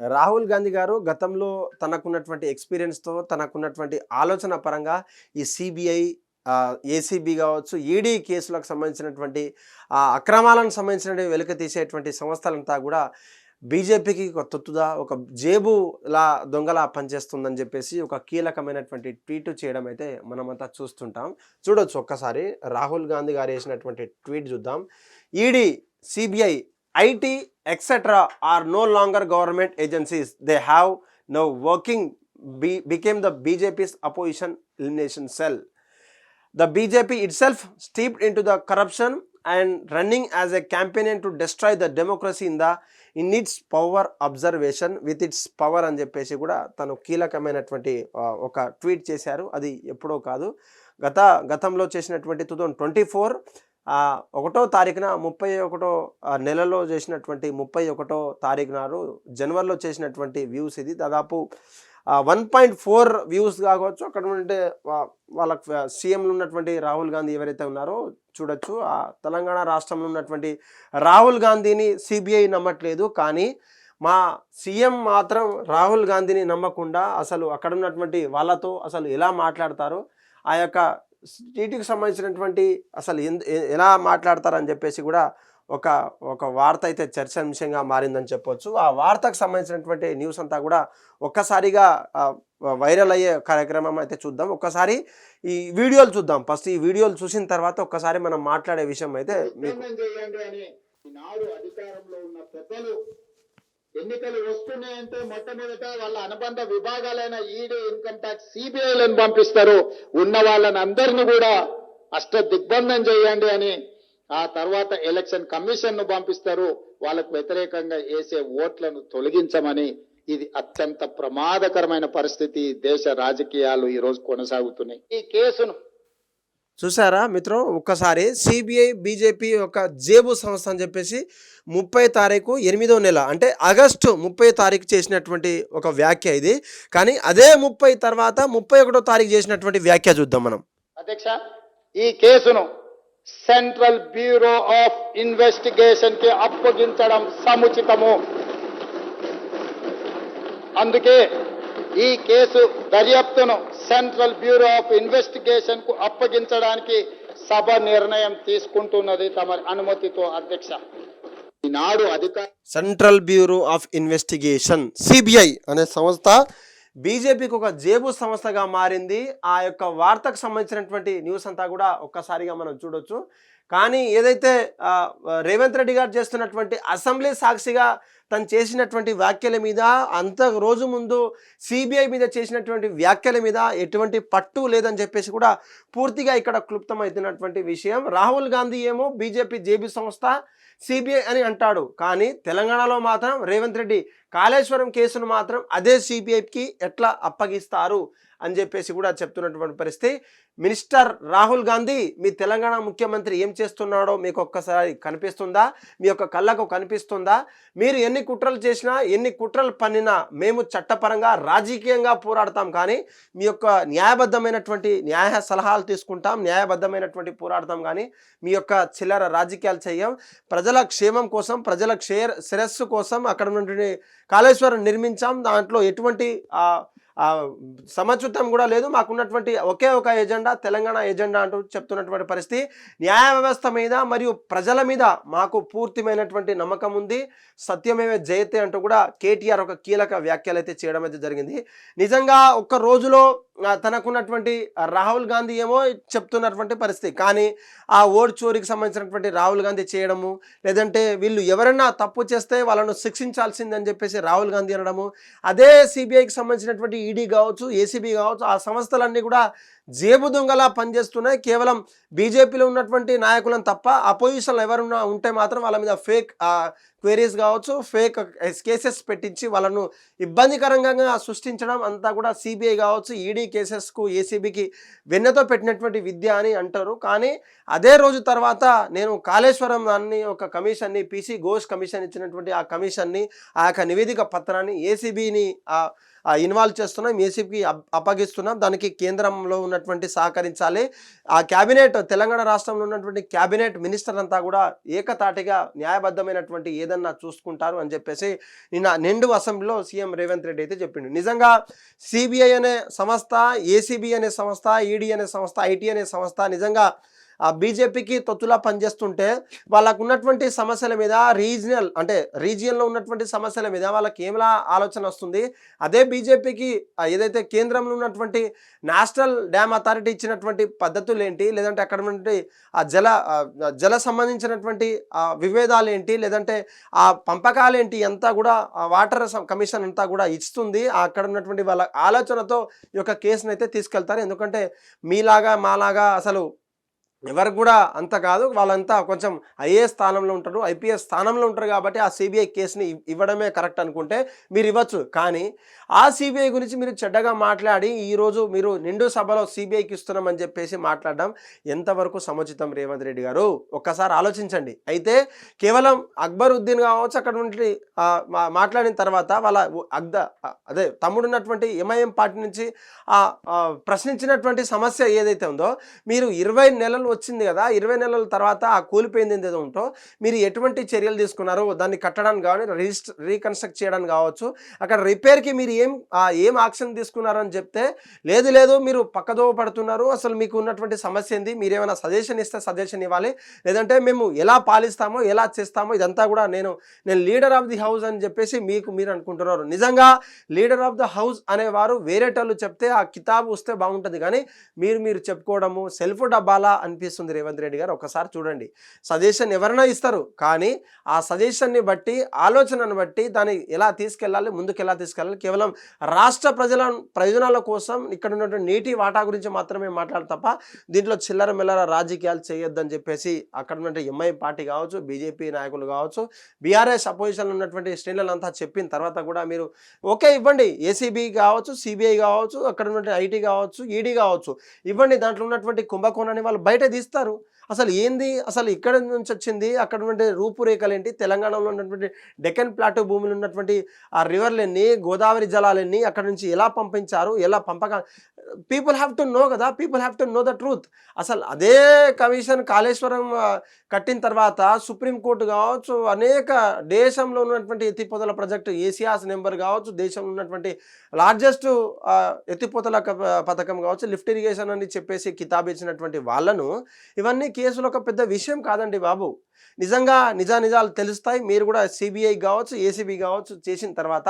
రాహుల్ గాంధీ గారు గతంలో తనకున్నటువంటి ఎక్స్పీరియన్స్తో తనకున్నటువంటి ఆలోచన పరంగా ఈ సిబిఐ ఏసీబీ కావచ్చు ఈడీ కేసులకు సంబంధించినటువంటి ఆ అక్రమాలకు సంబంధించిన వెలుక తీసేటువంటి సంస్థలంతా కూడా బీజేపీకి ఒక తొత్తుదా ఒక జేబులా దొంగలా పనిచేస్తుందని చెప్పేసి ఒక కీలకమైనటువంటి ట్వీట్ చేయడం అయితే మనమంతా చూస్తుంటాం. చూడొచ్చు ఒక్కసారి రాహుల్ గాంధీ గారు వేసినటువంటి ట్వీట్ చూద్దాం. ED CBI IT etcetera are no longer government agencies they have no working be became the BJP's opposition elimination cell the BJP itself steeped in to the corruption and running as a campaign to destroy the democracy in its power observation with its power అని చెప్పేసి కూడా తను కీలకమైనటువంటి ఒక tweet చేశారు. అది ఎప్పుడో కాదు. గత గతంలో చేసినటువంటి టూ థౌజండ్ ట్వంటీ ఫోర్ ఒకటో తారీఖున ముప్పై ఒకటో నెలలో చేసినటువంటి ముప్పై ఒకటో తారీఖు నాడు జనవరిలో చేసినటువంటి వ్యూస్ ఇది. దాదాపు వన్ పాయింట్ ఫోర్ వ్యూస్ కావచ్చు. అక్కడ ఉంటే వాళ్ళ సీఎంలు ఉన్నటువంటి రాహుల్ గాంధీ ఎవరైతే ఉన్నారో చూడొచ్చు. ఆ తెలంగాణ రాష్ట్రంలో ఉన్నటువంటి రాహుల్ గాంధీని సిబిఐ నమ్మట్లేదు. కానీ మా సీఎం మాత్రం రాహుల్ గాంధీని నమ్మకుండా అసలు అక్కడ ఉన్నటువంటి వాళ్ళతో అసలు ఎలా మాట్లాడతారో? ఆ యొక్క స్టేట్కి సంబంధించినటువంటి అసలు ఎలా మాట్లాడతారని చెప్పేసి కూడా ఒక ఒక వార్త అయితే చర్చాంశంగా మారిందని చెప్పొచ్చు. ఆ వార్తకు సంబంధించినటువంటి న్యూస్ అంతా కూడా ఒక్కసారిగా వైరల్ అయ్యే కార్యక్రమం అయితే చూద్దాం. ఒక్కసారి ఈ వీడియోలు చూద్దాం. ఫస్ట్ ఈ వీడియోలు చూసిన తర్వాత ఒక్కసారి మనం మాట్లాడే విషయం అయితే మీకు ఎన్నికలు వస్తున్నాయంటే మొట్టమొదట వాళ్ళ అనుబంధ విభాగాలైన ఈడీ ఇన్కమ్ ట్యాక్స్ సిబిఐలను పంపిస్తారు. ఉన్న వాళ్ళని అందరిని కూడా అష్ట దిగ్బంధం చేయండి అని ఆ తర్వాత ఎలక్షన్ కమిషన్ను పంపిస్తారు. వాళ్ళకు వ్యతిరేకంగా వేసే ఓట్లను తొలగించమని ఇది అత్యంత ప్రమాదకరమైన పరిస్థితి. దేశ రాజకీయాలు ఈ రోజు కొనసాగుతున్నాయి. ఈ కేసును చూసారా మిత్రం? ఒక్కసారి సిబిఐ బీజేపీ ఒక జేబు సంస్థ అని చెప్పేసి ముప్పై తారీఖు ఎనిమిదో నెల అంటే ఆగస్టు ముప్పై తారీఖు చేసినటువంటి ఒక వ్యాఖ్య ఇది. కానీ అదే ముప్పై తర్వాత ముప్పై ఒకటో తారీఖు చేసినటువంటి వ్యాఖ్య చూద్దాం మనం. అధ్యక్ష ఈ కేసును సెంట్రల్ బ్యూరో ఆఫ్ ఇన్వెస్టిగేషన్కి అప్పగించడం సముచితము. అందుకే ఈ కేసు దర్యాప్తును సెంట్రల్ బ్యూరో ఆఫ్ ఇన్వెస్టిగేషన్కు అప్పగించడానికి సభ నిర్ణయం తీసుకుంటున్నది తమ అనుమతితో అధ్యక్ష. ఈనాడు అధికార central bureau of investigation CBI అనే సంస్థ బీజేపీకి ఒక జేబు సంస్థగా మారింది. ఆ యొక్క వార్తకు సంబంధించినటువంటి న్యూస్ అంతా కూడా ఒక్కసారిగా మనం చూడొచ్చు. కానీ ఏదైతే రేవంత్ రెడ్డి గారు చేస్తున్నటువంటి అసెంబ్లీ సాక్షిగా తను చేసినటువంటి వ్యాఖ్యల మీద అంత రోజు ముందు సిబిఐ మీద చేసినటువంటి వ్యాఖ్యల మీద ఎటువంటి పట్టు లేదని చెప్పేసి కూడా పూర్తిగా ఇక్కడ క్లుప్తమవుతున్నటువంటి విషయం. రాహుల్ గాంధీ ఏమో బీజేపీ జేబీ సంస్థ సిబిఐ అని అంటాడు. కానీ తెలంగాణలో మాత్రం రేవంత్ రెడ్డి కాళేశ్వరం కేసును మాత్రం అదే సిబిఐకి ఎట్లా అప్పగిస్తారు? అని చెప్పేసి కూడా చెప్తున్నటువంటి పరిస్థితి. మినిస్టర్ రాహుల్ గాంధీ మీ తెలంగాణ ముఖ్యమంత్రి ఏం చేస్తున్నాడో మీకు ఒక్కసారి కనిపిస్తుందా? మీ యొక్క కళ్ళకు కనిపిస్తుందా? మీరు ఎన్ని కుట్రలు చేసినా ఎన్ని కుట్రలు పన్నినా మేము చట్టపరంగా రాజకీయంగా పోరాడతాం. కానీ మీ యొక్క న్యాయబద్ధమైనటువంటి న్యాయ సలహాలు తీసుకుంటాం న్యాయబద్ధమైనటువంటి పోరాడతాం. కానీ మీ యొక్క చిల్లర రాజకీయాలు చేయం. ప్రజల క్షేమం కోసం ప్రజల క్షేర శిరస్సు కోసం అక్కడ ఉన్నటువంటి కాళేశ్వరం నిర్మించాం. దాంట్లో ఎటువంటి సమచుతం కూడా లేదు. మాకున్నటువంటి ఒకే ఒక ఎజెండా తెలంగాణ ఎజెండా అంటూ చెప్తున్నటువంటి పరిస్థితి. న్యాయ వ్యవస్థ మీద మరియు ప్రజల మీద మాకు పూర్తిమైనటువంటి నమ్మకం ఉంది. సత్యమేవ జయతే అంటూ కూడా కేటీఆర్ ఒక కీలక వ్యాఖ్యలు అయితే చేయడం అయితే జరిగింది. నిజంగా ఒక్క రోజులో తనకున్నటువంటి రాహుల్ గాంధీ ఏమో చెప్తున్నటువంటి పరిస్థితి. కానీ ఆ ఓట్ చోరీకి సంబంధించినటువంటి రాహుల్ గాంధీ చేయడము లేదంటే వీళ్ళు ఎవరైనా తప్పు చేస్తే వాళ్ళను శిక్షించాల్సిందని చెప్పేసి రాహుల్ గాంధీ అనడము అదే సిబిఐకి సంబంధించినటువంటి ఈడీ కావచ్చు ఏసీబీ కావచ్చు ఆ సంస్థలన్నీ కూడా జేబు దొంగలా పనిచేస్తున్నాయి. కేవలం బీజేపీలో ఉన్నటువంటి నాయకులను తప్ప అపోజిషన్లో ఎవరున్నా ఉంటే మాత్రం వాళ్ళ మీద ఫేక్ క్వేరీస్ కావచ్చు ఫేక్ కేసెస్ పెట్టించి వాళ్ళను ఇబ్బందికరంగా సృష్టించడం అంతా కూడా సిబిఐ కావచ్చు ఈడీ కేసెస్కు ఏసీబీకి వెన్నతో పెట్టినటువంటి విద్య అని అంటారు. కానీ అదే రోజు తర్వాత నేను కాళేశ్వరం దాన్ని ఒక కమిషన్ని పీసీ ఘోష్ కమిషన్ ఇచ్చినటువంటి ఆ కమిషన్ని ఆ యొక్క నివేదిక పత్రాన్ని ఏసీబీని ఇన్వాల్వ్ చేస్తున్నాం ఏసీబీకి అప్పగిస్తున్నాం. దానికి కేంద్రంలో ఉన్నటువంటి సహకరించాలి. ఆ క్యాబినెట్ తెలంగాణ రాష్ట్రంలో ఉన్నటువంటి క్యాబినెట్ మినిస్టర్ అంతా కూడా ఏకతాటిగా న్యాయబద్ధమైనటువంటి ఏదన్నా చూసుకుంటారు అని చెప్పేసి నిన్న నిండు అసెంబ్లీలో సీఎం రేవంత్ రెడ్డి అయితే చెప్పిండు. నిజంగా సిబిఐ అనే సంస్థ ఏసీబీ అనే సంస్థ ఈడీ అనే సంస్థ ఐటీ అనే సంస్థ నిజంగా బీజేపీకి తొత్తులా పనిచేస్తుంటే వాళ్ళకు ఉన్నటువంటి సమస్యల మీద రీజనల్ అంటే రీజియన్లో ఉన్నటువంటి సమస్యల మీద వాళ్ళకి ఏమిలా ఆలోచన వస్తుంది? అదే బీజేపీకి ఏదైతే కేంద్రంలో ఉన్నటువంటి నేషనల్ డ్యామ్ అథారిటీ ఇచ్చినటువంటి పద్ధతులు ఏంటి లేదంటే అక్కడ ఉన్నటువంటి ఆ జల జల సంబంధించినటువంటి ఆ విభేదాలు ఏంటి లేదంటే ఆ పంపకాలు ఏంటి అంతా కూడా వాటర్ కమిషన్ అంతా కూడా ఇస్తుంది. అక్కడ ఉన్నటువంటి వాళ్ళ ఆలోచనతో ఈ యొక్క కేసును అయితే తీసుకెళ్తారు. ఎందుకంటే మీలాగా మాలాగా అసలు ఎవరికి కూడా అంత కాదు. వాళ్ళంతా కొంచెం ఐఏఎస్ స్థానంలో ఉంటారు ఐపీఎస్ స్థానంలో ఉంటారు కాబట్టి ఆ సిబిఐ కేసుని ఇవ్వడమే కరెక్ట్ అనుకుంటే మీరు ఇవ్వచ్చు. కానీ ఆ సిబిఐ గురించి మీరు చెడ్డగా మాట్లాడి ఈరోజు మీరు నిండు సభలో సిబిఐకి ఇస్తున్నామని చెప్పేసి మాట్లాడడం ఎంతవరకు సముచితం రేవంత్ రెడ్డి గారు? ఒక్కసారి ఆలోచించండి. అయితే కేవలం అక్బరుద్దీన్ కావచ్చు అక్కడ నుండి మా- మాట్లాడిన తర్వాత వాళ్ళ అగ్ద అదే తమ్ముడున్నటువంటి ఎంఐఎం పార్టీ నుంచి ప్రశ్నించినటువంటి సమస్య ఏదైతే ఉందో మీరు ఇరవై నెలలు వచ్చింది కదా ఇరవై నెలల తర్వాత ఆ కూలిపోయింది ఏదో ఉంటో మీరు ఎటువంటి చర్యలు తీసుకున్నారు దాన్ని కట్టడానికి కానీ రిజిస్టర్ రీకన్స్ట్రక్ట్ చేయడానికి కావచ్చు. అక్కడ రిపేర్కి మీరు ఏం ఏం ఆక్షన్ తీసుకున్నారు అని చెప్తే లేదు లేదు మీరు పక్కదోవ పడుతున్నారు అసలు మీకు ఉన్నటువంటి సమస్య ఏంది మీరు ఏమైనా సజెషన్ ఇస్తే సజెషన్ ఇవ్వాలి. లేదంటే మేము ఎలా పాలిస్తామో ఎలా చేస్తామో ఇదంతా కూడా నేను నేను లీడర్ ఆఫ్ ది హౌస్ అని చెప్పేసి మీకు మీరు అనుకుంటున్నారు. నిజంగా లీడర్ ఆఫ్ ద హౌస్ అనేవారు వేరేటోళ్ళు చెప్తే ఆ కితాబు వస్తే బాగుంటుంది. కానీ మీరు మీరు చెప్పుకోవడము సెల్ఫ్ డబ్బాలా అనిపిస్తుంది రేవంత్ రెడ్డి గారు. ఒకసారి చూడండి. సజెషన్ ఎవరైనా ఇస్తారు. కానీ ఆ సజెషన్ని బట్టి ఆలోచనను బట్టి దాన్ని ఎలా తీసుకెళ్ళాలి ముందుకు ఎలా తీసుకెళ్ళాలి కేవలం రాష్ట్ర ప్రజల ప్రయోజనాల కోసం ఇక్కడ ఉన్నటువంటి నీటి వాటా గురించి మాత్రమే మాట్లాడు తప్ప దీంట్లో చిల్లర మిల్లర రాజకీయాలు చేయొద్దని చెప్పేసి అక్కడ ఉన్నటువంటి ఎంఐ పార్టీ కావచ్చు బీజేపీ నాయకులు కావచ్చు బీఆర్ఎస్ అపోజిషన్లో ఉన్నటువంటి శ్రేణులంతా చెప్పిన తర్వాత కూడా మీరు ఓకే ఇవ్వండి. ఏసీబీ కావచ్చు సిబిఐ కావచ్చు అక్కడ ఉన్నటువంటి ఐటీ కావచ్చు ఈడీ కావచ్చు ఇవ్వండి. దాంట్లో ఉన్నటువంటి కుంభకోణాన్ని వాళ్ళు బయట తీస్తారు అసలు ఏంది? అసలు ఇక్కడ నుంచి వచ్చింది అక్కడ ఉన్నటువంటి రూపురేఖలు ఏంటి? తెలంగాణలో ఉన్నటువంటి డెక్కన్ ప్లాటూ భూములు ఉన్నటువంటి ఆ రివర్లన్నీ గోదావరి జలాలన్నీ అక్కడ నుంచి ఎలా పంపించారు? ఎలా పంపక పీపుల్ హ్యావ్ టు నో కదా? People have to know the truth అసలు అదే కమిషన్ కాళేశ్వరం కట్టిన తర్వాత సుప్రీంకోర్టు కావచ్చు అనేక దేశంలో ఉన్నటువంటి ఎత్తిపోతల ప్రాజెక్టు ఏసియాస్ నెంబర్ కావచ్చు దేశంలో ఉన్నటువంటి లార్జెస్ట్ ఎత్తిపోతల పథకం కావచ్చు లిఫ్ట్ ఇరిగేషన్ అని చెప్పేసి కితాబ్ ఇచ్చినటువంటి వాళ్ళను ఇవన్నీ కేసులు ఒక పెద్ద విషయం కాదండి బాబు. నిజంగా నిజా నిజాలు తెలుస్తాయి. మీరు కూడా సిబిఐ కావచ్చు ఏసీబీ కావచ్చు చేసిన తర్వాత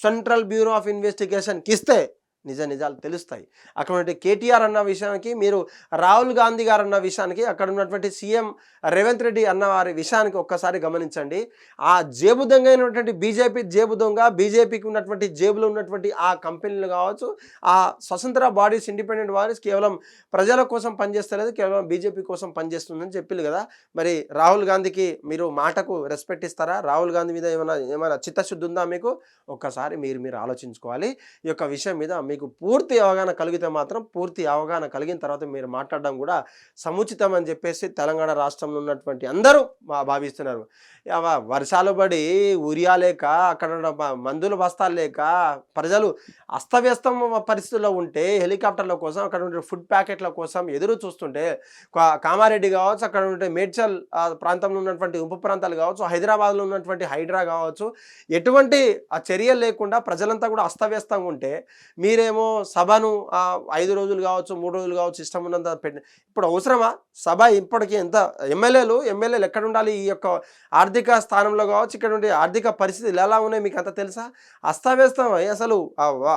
సెంట్రల్ బ్యూరో ఆఫ్ ఇన్వెస్టిగేషన్కి ఇస్తే నిజ నిజాలు తెలుస్తాయి. అక్కడ ఉన్నటువంటి కేటీఆర్ అన్న విషయానికి మీరు రాహుల్ గాంధీ గారు అన్న విషయానికి అక్కడ ఉన్నటువంటి సీఎం రేవంత్ రెడ్డి అన్న వారి విషయానికి ఒక్కసారి గమనించండి. ఆ జేబు దొంగ అయినటువంటి బీజేపీ జేబు దొంగ బీజేపీకి ఉన్నటువంటి జేబులో ఉన్నటువంటి ఆ కంపెనీలు కావచ్చు ఆ స్వతంత్ర బాడీస్ ఇండిపెండెంట్ బాడీస్ కేవలం ప్రజల కోసం పనిచేస్తలేదు కేవలం బీజేపీ కోసం పనిచేస్తుందని చెప్పింది కదా. మరి రాహుల్ గాంధీకి మీరు మాటకు రెస్పెక్ట్ ఇస్తారా? రాహుల్ గాంధీ మీద ఏమైనా ఏమైనా చిత్తశుద్ధి ఉందా మీకు? ఒక్కసారి మీరు మీరు ఆలోచించుకోవాలి. ఈ యొక్క విషయం మీద మీకు పూర్తి అవగాహన కలిగితే మాత్రం పూర్తి అవగాహన కలిగిన తర్వాత మీరు మాట్లాడడం కూడా సముచితం అని చెప్పేసి తెలంగాణ రాష్ట్రంలో ఉన్నటువంటి అందరూ మా- భావిస్తున్నారు. వర్షాలు పడి ఉరియా లేక అక్కడ ఉన్న మందుల బస్తాలు లేక ప్రజలు అస్తవ్యస్తం పరిస్థితుల్లో ఉంటే హెలికాప్టర్ల కోసం అక్కడ ఉండే ఫుడ్ ప్యాకెట్ల కోసం ఎదురు చూస్తుంటే కా- కామారెడ్డి కావచ్చు అక్కడ ఉండే మేడ్చల్ ప్రాంతంలో ఉన్నటువంటి ఉప ప్రాంతాలు కావచ్చు హైదరాబాద్లో ఉన్నటువంటి హైడ్రా కావచ్చు ఎటువంటి ఆ చర్యలు లేకుండా ప్రజలంతా కూడా అస్తవ్యస్తంగా ఉంటే మీరు మీరేమో సభను ఆ, ఐదు రోజులు కావచ్చు మూడు రోజులు కావచ్చు ఇష్టం ఉన్నంత పెట్టి ఇప్పుడు అవసరమా? సభ ఇప్పటికీ ఎంత? ఎమ్మెల్యేలు ఎమ్మెల్యేలు ఎక్కడ ఉండాలి? ఈ యొక్క ఆర్థిక స్థానంలో కావచ్చు ఇక్కడ ఉండే ఆర్థిక పరిస్థితులు ఎలా ఉన్నాయి? మీకు అంత తెలుసా? అస్తవ్యస్తం అసలు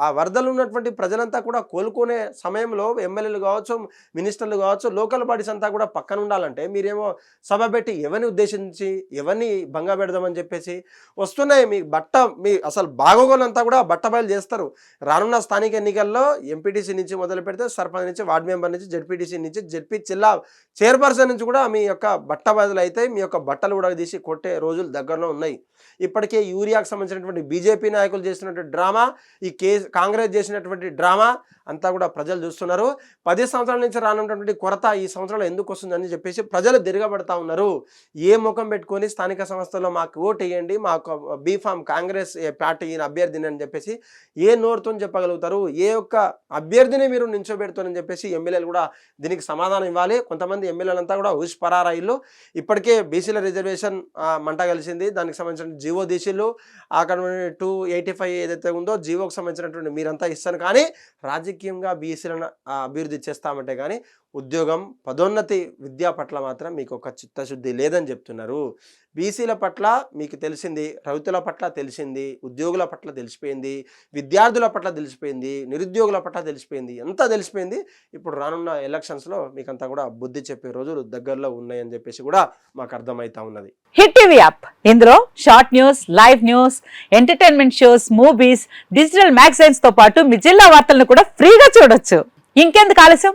ఆ వరదలు ఉన్నటువంటి ప్రజలంతా కూడా కోలుకునే సమయంలో ఎమ్మెల్యేలు కావచ్చు మినిస్టర్లు కావచ్చు లోకల్ బాడీస్ అంతా కూడా పక్కన ఉండాలంటే మీరేమో సభ పెట్టి ఎవరిని ఉద్దేశించి ఎవరిని భంగ పెడదామని చెప్పేసి వస్తున్నాయి. మీ బట్ట మీ అసలు బాగోగోలంతా కూడా బట్ట బయలు చేస్తారు. రానున్న స్థానిక స్థానిక ఎన్నికల్లో ఎంపీటీసీ నుంచి మొదలు పెడితే సర్పంచ్ నుంచి వార్డు మెంబర్ నుంచి జడ్పీటీసీ నుంచి జడ్పీ జిల్లా చైర్పర్సన్ నుంచి కూడా మీ యొక్క బట్ట బదులు అయితే మీ యొక్క బట్టలు కూడా తీసి కొట్టే రోజులు దగ్గరలో ఉన్నాయి. ఇప్పటికే యూరియాకు సంబంధించినటువంటి బీజేపీ నాయకులు చేసినటువంటి డ్రామా ఈ కే కాంగ్రెస్ చేసినటువంటి డ్రామా అంతా కూడా ప్రజలు చూస్తున్నారు. పది సంవత్సరాల నుంచి రానున్నటువంటి కొరత ఈ సంవత్సరంలో ఎందుకు వస్తుందని చెప్పేసి ప్రజలు తిరగబడతా ఉన్నారు. ఏ ముఖం పెట్టుకొని స్థానిక సంస్థల్లో మాకు ఓటు వేయండి మాకు బీఫామ్ కాంగ్రెస్ పార్టీ అభ్యర్థిని అని చెప్పేసి ఏ నోరుతో చెప్పగలుగుతారు? ఏ ఒక్క అభ్యర్థిని మీరు నించోబెడుతారని చెప్పేసి ఎమ్మెల్యేలు కూడా దీనికి సమాధానం ఇవ్వాలి. కొంతమంది ఎమ్మెల్యేలంతా కూడా ఊసి పరారాయిల్లో ఇప్పటికే బీసీల రిజర్వేషన్ మంట కలిసింది. దానికి సంబంధించిన జీవో దీసీలు అక్కడ టూ ఎయిటీ ఫైవ్ ఏదైతే ఉందో జీవోకి సంబంధించినటువంటి మీరంతా ఇస్తాను. కానీ రాజకీయంగా బీసీలను అభివృద్ధి చేస్తామంటే కానీ ఉద్యోగం పదోన్నతి విద్య పట్ల మాత్రం మీకు ఒక చిత్తశుద్ధి లేదని చెప్తున్నారు. బీసీల పట్ల మీకు తెలిసింది రైతుల పట్ల తెలిసింది ఉద్యోగుల పట్ల తెలిసిపోయింది విద్యార్థుల పట్ల తెలిసిపోయింది నిరుద్యోగుల పట్ల తెలిసిపోయింది ఎంత తెలిసిపోయింది? ఇప్పుడు రానున్న ఎలక్షన్స్లో మీకంతా కూడా బుద్ధి చెప్పే రోజులు దగ్గరలో ఉన్నాయని చెప్పేసి కూడా మాకు అర్థమవుతా ఉన్నది. Hit TV app. ఇందులో short news live news entertainment shows movies digital మ్యాగజైన్స్తో పాటు మీ జిల్లా వార్తలను కూడా ఫ్రీగా చూడొచ్చు. ఇంకెందుకు ఆలస్యం?